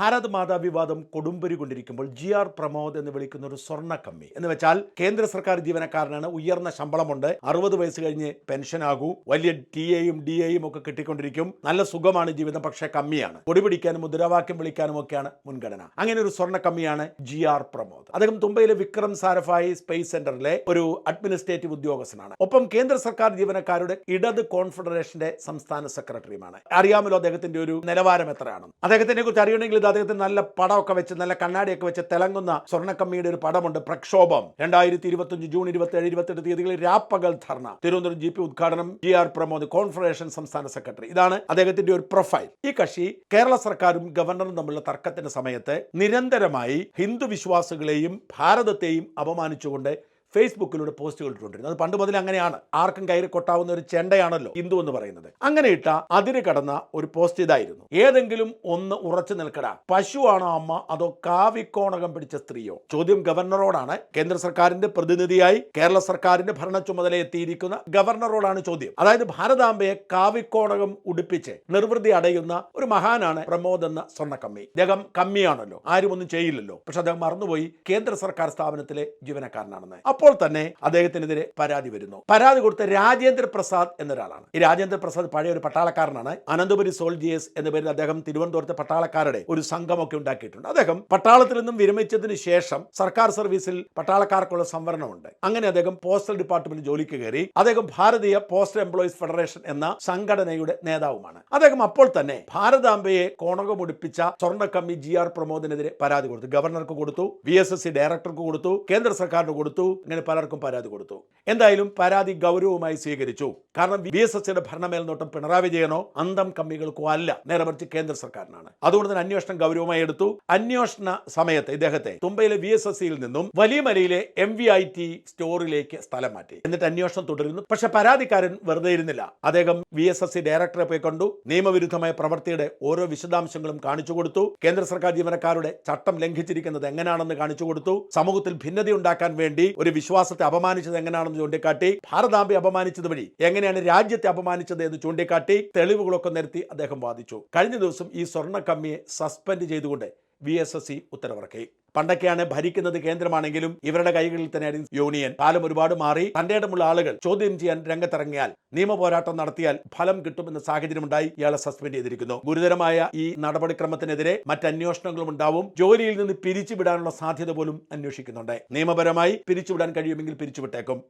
ഭാരത് മാതാ വിവാദം കൊടുമ്പരി കൊണ്ടിരിക്കുമ്പോൾ G R Pramod എന്ന് വിളിക്കുന്ന ഒരു സ്വർണ കമ്മി. എന്ന് വെച്ചാൽ കേന്ദ്ര സർക്കാർ ജീവനക്കാരനാണ്. ഉയർന്ന ശമ്പളമുണ്ട്. അറുപത് വയസ്സ് കഴിഞ്ഞ് പെൻഷൻ ആകൂ വലിയ ടി എയും ഡി എയും ഒക്കെ കിട്ടിക്കൊണ്ടിരിക്കും. നല്ല സുഖമാണ് ജീവിതം പക്ഷേ കമ്മിയാണ്. പൊടി പിടിക്കാനും മുദ്രാവാക്യം വിളിക്കാനും ഒക്കെയാണ് മുൻഗണന. അങ്ങനെ ഒരു സ്വർണ കമ്മിയാണ് ജി ആർ പ്രമോദ്. അദ്ദേഹം തുമ്പയിലെ വിക്രം സാരഫായി സ്പേസ് സെന്ററിലെ ഒരു അഡ്മിനിസ്ട്രേറ്റീവ് ഉദ്യോഗസ്ഥനാണ്. ഒപ്പം കേന്ദ്ര സർക്കാർ ജീവനക്കാരുടെ ഇടത് കോൺഫെഡറേഷന്റെ സംസ്ഥാന സെക്രട്ടറിയുമാണ്. അറിയാമല്ലോ അദ്ദേഹത്തിന്റെ ഒരു നിലവാരം എത്രയാണ് അദ്ദേഹത്തിനെ കുറിച്ച് അറിയണമെങ്കിൽ ഇത് അദ്ദേഹത്തിന് നല്ല പടമൊക്കെ വെച്ച് നല്ല കണ്ണാടിയൊക്കെ വെച്ച് തിളങ്ങുന്ന സ്വർണക്കമ്മിയുടെ ഒരു പടമുണ്ട് പ്രക്ഷോഭം. രണ്ടായിരത്തി ഇരുപത്തി ജൂൺ ഇരുപത്തി ഏഴ് ഇരുപത്തെട്ട് തീയതികളിൽ രാപ്പകൽ ധർണ. തിരുവനന്തപുരം ജി പി ഉദ്ഘാടനം ജി ആർ പ്രമോദ് കോൺഫെഡറേഷൻ സംസ്ഥാന സെക്രട്ടറി. ഇതാണ് അദ്ദേഹത്തിന്റെ ഒരു പ്രൊഫൈൽ. ഈ കക്ഷി കേരള സർക്കാരും ഗവർണറും തമ്മിലുള്ള തർക്കത്തിന്റെ സമയത്ത് നിരന്തരമായി ഹിന്ദു വിശ്വാസികളെയും ഭാരതത്തെയും അപമാനിച്ചുകൊണ്ട് ഫേസ്ബുക്കിലൂടെ പോസ്റ്റുകൾ ഇട്ടുകൊണ്ടിരുന്നത് അത് പണ്ട് മുതൽ അങ്ങനെയാണ്. ആർക്കും കയറി കൊട്ടാവുന്ന ഒരു ചെണ്ടയാണല്ലോ ഹിന്ദു എന്ന് പറയുന്നത്. അങ്ങനെ ഇട്ട അതിര് കടന്ന ഒരു പോസ്റ്റ് ഇതായിരുന്നു. ഏതെങ്കിലും ഒന്ന് ഉറച്ചു നിൽക്കടാ. പശുവാണോ അമ്മ? അതോ കാവിക്കോണകം പിടിച്ച സ്ത്രീയോ? ചോദ്യം ഗവർണറോടാണ്. കേന്ദ്ര സർക്കാരിന്റെ പ്രതിനിധിയായി കേരള സർക്കാരിന്റെ ഭരണ ചുമതല എത്തിയിരിക്കുന്ന ഗവർണറോടാണ് ചോദ്യം. അതായത് ഭാരതാംബയെ കാവിക്കോണകം ഉടുപ്പിച്ച് നിർവൃതി അടയുന്ന ഒരു മഹാനാണ് പ്രമോദ് എന്ന സ്വർണക്കമ്മി. അദ്ദേഹം കമ്മിയാണല്ലോ. ആരും ഒന്നും ചെയ്യില്ലല്ലോ. പക്ഷെ അദ്ദേഹം മറന്നുപോയി കേന്ദ്ര സർക്കാർ സ്ഥാപനത്തിലെ ജീവനക്കാരനാണെന്ന്. അപ്പോൾ തന്നെ അദ്ദേഹത്തിനെതിരെ പരാതി വരുന്നു. പരാതി കൊടുത്ത രാജേന്ദ്ര പ്രസാദ് എന്നൊരാളാണ്. ഈ രാജേന്ദ്ര പ്രസാദ് പഴയ ഒരു പട്ടാളക്കാരനാണ്. അനന്തപുരി സോൾജിയേഴ്സ് എന്ന പേരിൽ അദ്ദേഹം തിരുവനന്തപുരത്തെ പട്ടാളക്കാരുടെ ഒരു സംഘമൊക്കെ ഉണ്ടാക്കിയിട്ടുണ്ട്. അദ്ദേഹം പട്ടാളത്തിൽ നിന്നും വിരമിച്ചതിന് ശേഷം സർക്കാർ സർവീസിൽ പട്ടാളക്കാർക്കുള്ള സംവരണമുണ്ട്. അങ്ങനെ അദ്ദേഹം പോസ്റ്റൽ ഡിപ്പാർട്ട്മെന്റ് ജോലിക്ക് കയറി. അദ്ദേഹം ഭാരതീയ പോസ്റ്റൽ എംപ്ലോയീസ് ഫെഡറേഷൻ എന്ന സംഘടനയുടെ നേതാവുമാണ്. അദ്ദേഹം അപ്പോൾ തന്നെ ഭാരതാംബയെ കോണകമുടിപ്പിച്ച സ്വർണക്കമ്മി ജി ആർ പ്രമോദിനെതിരെ പരാതി കൊടുത്തു. ഗവർണർക്ക് കൊടുത്തു വി എസ് എസ് സി ഡയറക്ടർക്ക് കൊടുത്തു കേന്ദ്ര സർക്കാരിന് കൊടുത്തു ഇങ്ങനെ പലർക്കും പരാതി കൊടുത്തു. എന്തായാലും പരാതി ഗൗരവമായി സ്വീകരിച്ചു. കാരണം ബി എസ് എസ് സിയുടെ ഭരണമേൽനോട്ടം പിണറായി വിജയനോ അന്തം കമ്മികൾക്കോ അല്ല. നേരെ മറിച്ച് കേന്ദ്ര സർക്കാരിനാണ്. അതുകൊണ്ട് തന്നെ അന്വേഷണം ഗൗരവമായി എടുത്തു. അന്വേഷണ സമയത്ത് ഇദ്ദേഹത്തെ തുമ്പയിലെ വി എസ് എസ് സിയിൽ നിന്നും വലിയ മലയിലെ എം വി ഐ ടി സ്റ്റോറിലേക്ക് സ്ഥലം മാറ്റി. എന്നിട്ട് അന്വേഷണം തുടരുന്നു. പക്ഷെ പരാതിക്കാരൻ വെറുതെ ഇരുന്നില്ല. അദ്ദേഹം വി എസ് എസ് സി ഡയറക്ടറെ പോയി കണ്ടു. നിയമവിരുദ്ധമായ പ്രവൃത്തിയുടെ ഓരോ വിശദാംശങ്ങളും കാണിച്ചു കൊടുത്തു. കേന്ദ്ര സർക്കാർ ജീവനക്കാരുടെ ചട്ടം ലംഘിച്ചിരിക്കുന്നത് എങ്ങനെയാണെന്ന് കാണിച്ചു കൊടുത്തു. സമൂഹത്തിൽ ഭിന്നത ഉണ്ടാക്കാൻ വേണ്ടി ഒരു വിശ്വാസത്തെ അപമാനിച്ചത് എങ്ങനെയാണെന്ന് ചൂണ്ടിക്കാട്ടി ഭാരതാംബയെ അപമാനിച്ചത് വഴി എങ്ങനെയാണ് രാജ്യത്തെ അപമാനിച്ചത് എന്ന് ചൂണ്ടിക്കാട്ടി തെളിവുകളൊക്കെ നിരത്തി അദ്ദേഹം വാദിച്ചു. കഴിഞ്ഞ ദിവസം ഈ സ്വർണ കമ്മിയെ സസ്പെൻഡ് ചെയ്തുകൊണ്ട് വി എസ് എസ് സി ഉത്തരവിറക്കി. പണ്ടൊക്കെയാണ് ഭരിക്കുന്നത് കേന്ദ്രമാണെങ്കിലും ഇവരുടെ കൈകളിൽ തന്നെയായിരുന്നു യൂണിയൻ. കാലം ഒരുപാട് മാറി തന്റെ ഇടമുള്ള ആളുകൾ ചോദ്യം ചെയ്യാൻ രംഗത്തിറങ്ങിയാൽ നിയമ പോരാട്ടം നടത്തിയാൽ ഫലം കിട്ടുമെന്ന സാഹചര്യമുണ്ടായി ഇയാളെ സസ്പെൻഡ് ചെയ്തിരിക്കുന്നു. ഗുരുതരമായ ഈ നടപടിക്രമത്തിനെതിരെ മറ്റ് അന്വേഷണങ്ങളും ഉണ്ടാവും. ജോലിയിൽ നിന്ന് പിരിച്ചുവിടാനുള്ള സാധ്യത പോലും അന്വേഷിക്കുന്നുണ്ട്. നിയമപരമായി പിരിച്ചുവിടാൻ കഴിയുമെങ്കിൽ പിരിച്ചുവിട്ടേക്കും.